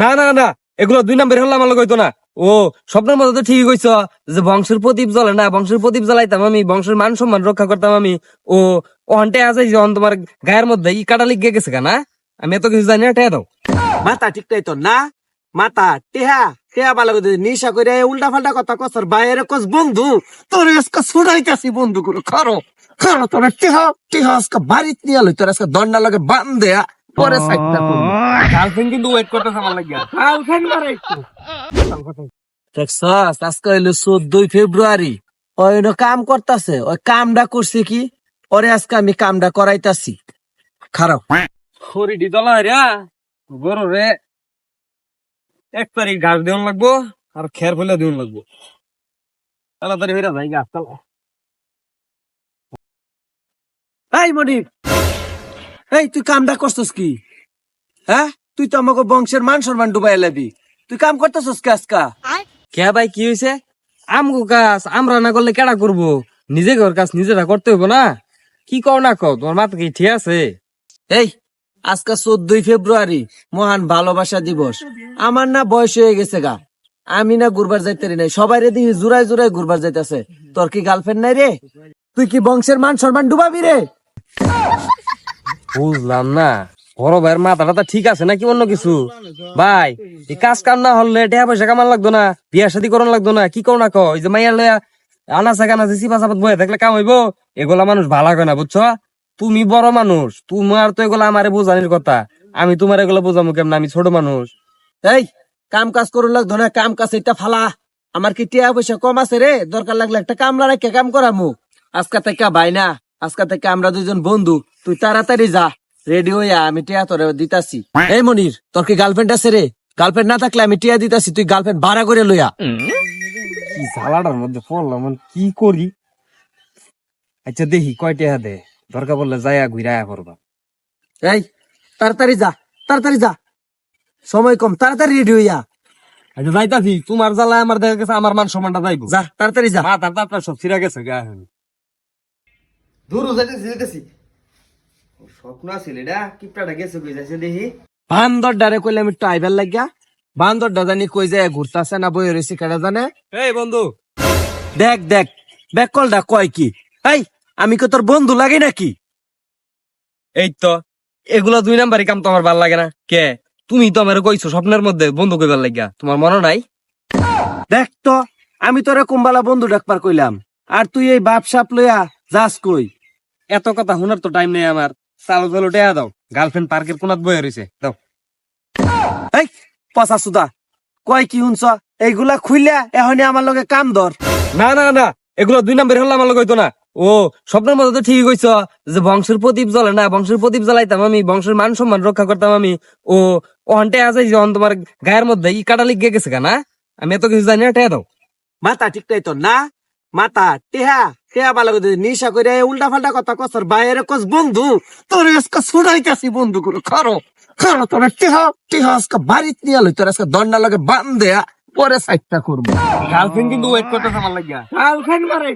না না না, এগুলো দুই নাম্বার হলে আমার লোক হইতো না। ও, স্বপ্নের মধ্যে তো ঠিকই কইছ, যে বংশের প্রদীপ জ্বলে না, বংশের প্রদীপ জ্বালাইতাম আমি, বংশের মান সম্মান রক্ষা করতাম আমি। ও ওহানটে আছে যখন তোমার গায়ের মধ্যে ই কাটা লিগে গেছে কেনা আমি এত কিছু জানি না দাও। মাথা ঠিক তাই তো, না? মাথা টেহা টেহা ভালো করে নিশা করে উল্টা ফাল্টা কথা কসর বাইরে কস বন্ধু, তোর আজকে ছুটাইতেছি বন্ধু করে খারো খারো, তোর টেহা টেহা আজকে বাড়িতে নিয়ে আলো, তোর আজকে দন্ডা লাগে বান দেয়া। পরে সাইডটা করব। গার্লফ্রেন্ড কিন্তু ওয়েট করতেছে আমার লাগিয়া। দেখছস আজকে হইল চোদ্দই ফেব্রুয়ারি। ওই কাম করতাছে। ওই কামটা করছে কি? ওরে আজকে আমি কামটা করাইতাছি। খারাপ। খড়ি দি দলা রে। গরু রে। এক তারিখ ঘাস দেওয়ান লাগবো আর খের ফেলে দেওয়ান লাগবো। তাড়াতাড়ি হইরা যাই গাছ তালা এই মনির। এই তুই কামটা করছস কি? হ্যাঁ? তুই তো আমাকে বংশের মান সম্মান ডুবাই লাবি। তুই কাম করতেছস কি আজকা? কে ভাই কি হয়েছে আমগো কাজ আমরা না করলে কেডা করব? নিজে ঘর কাজ নিজেরা করতে হইব না? কি কও না কও তোমার মাথা কি ঠিক আছে? এই আজকে চোদ্দই ফেব্রুয়ারি মহান ভালোবাসা দিবস। আমার না বয়স হয়ে গেছে গা। আমি না ঘুরবার যাইতে নাই। সবাই রে দিহি জুড়াই জুড়াই ঘুরবার যাইতেছে। তোর কি গার্লফ্রেন্ড নাই রে? তুই কি বংশের মান সম্মান ডুবাবি রে? বুঝলাম না। বড় ভাইয়ের মাথা টাথা ঠিক আছে নাকি অন্য কিছু? ভাই, এই কাজ কাম না হলে টাকা পয়সা কামান লাগতো না, বিয়া শাদি করন লাগতো না, কি কও না এই যে মাইয়া লয়া আনাচা কানাচা চিপা চাপাত বয়ে থাকলে কাম হইব? এগুলা মানুষ ভালো কয় না, বুঝছ? তুমি বড় মানুষ, তোমার তো এগুলা আমারে বোঝানির কথা। আমি তোমার এগুলা বোঝামু কেমন? আমি ছোট মানুষ। এই, কাম কাজ করুন লাগতো না, কাম কাজ এটা ফালা। আমার কি টিয়া পয়সা কম আছে রে? দরকার লাগলে একটা কামলা রেখে কাম করামু। আজকা থেকে ভাই না আজকা থেকে আমরা দুজন বন্ধু তুই তাড়াতাড়ি যা। রেডি হইয়া আমি টিয়া তোরে দিতাছি। এই মনির তোর কি গার্লফ্রেন্ড আছে রে? গার্লফ্রেন্ড না থাকলে আমি টিয়া দিতাছি তুই গার্লফ্রেন্ড ভাড়া করে লইয়া। কি ঝালাটার মধ্যে পড়লাম আমি কি করি? আচ্ছা দেখি কয়টা দে? দরকার বললে যাইয়া ঘুরাইয়া করবা এই তাড়াতাড়ি যা তাড়াতাড়ি যা। সময় কম তাড়াতাড়ি রেডি হইয়া। আচ্ছা যাইতাছি। তোমার জ্বালায় আমার দেখা গেছে আমার মান সম্মানটা যাইবো। যা তাড়াতাড়ি যা। মাথার তাপটা সব ছিঁড়া গেছে গা দূর যাইতেছি যাইতেছি। স্বপ্ন আছিল এটা কিপটাটা গেছে কই যাইছে দেখি। বান্দর ডারে কইলে আমি একটু আইবার লাগিয়া বান্দর জানি কই যায় ঘুরতাছে না বই রয়েছে কেডা জানে? এই বন্ধু। দেখ দেখ বেকলটা কয় কি? এই আমি কি তোর বন্ধু লাগি নাকি? এই তো এগুলা দুই নাম্বারই কাম তো আমার ভালো লাগে না। কে? তুমি তো আমার কইছো স্বপ্নের মধ্যে বন্ধু কইবার লাগিয়া। তোমার মনে নাই? দেখ তো আমি তোরে কুম্বালা বন্ধু ডাকবার কইলাম। আর তুই এই বাপ সাপ লইয়া যাস কই? এত কথা শোনার তো টাইম নেই আমার। চালো চালো টেয়া দাও। গার্লফ্রেন্ড পার্কের কোনাত বয়ে রয়েছে দাও। এই পচা সুদা। কয় কি শুনছ? এইগুলা খুইলা এখনই আমার লগে কাম ধর। না না না এগুলো দুই নাম্বার হলে আমার হইতো না। ও স্বপ্নের মধ্যে তো ঠিকই কইছ যে বংশের প্রদীপ জ্বলে না বংশের প্রদীপ জ্বালাইতাম আমি বংশের মান সম্মান রক্ষা করতাম আমি। ও ওহানটে আছে যখন তোমার গায়ের মধ্যে ই কাটা লিগে গেছে কেনা আমি এত কিছু জানি না টেয়া দাও। মাথা ঠিক তাই তো না? মাথা টেহা টেহা ভালো করে নিশা করে উল্টা ফাল্টা কথা কসর বাইরে কস বন্ধু তোর আজকে ছুটাইতেছি বন্ধু করে খারো খারো তোর টেহা টেহা আজকে বাড়িতে নিয়ে আলো তোর আজকে দন্ডা লাগে বান্ধে দেয়া পরে সাইডটা করব। গার্লফ্রেন্ড কিন্তু ওয়েট করতেছে আমার লাগিয়া। গার্লফ্রেন্ড মারাই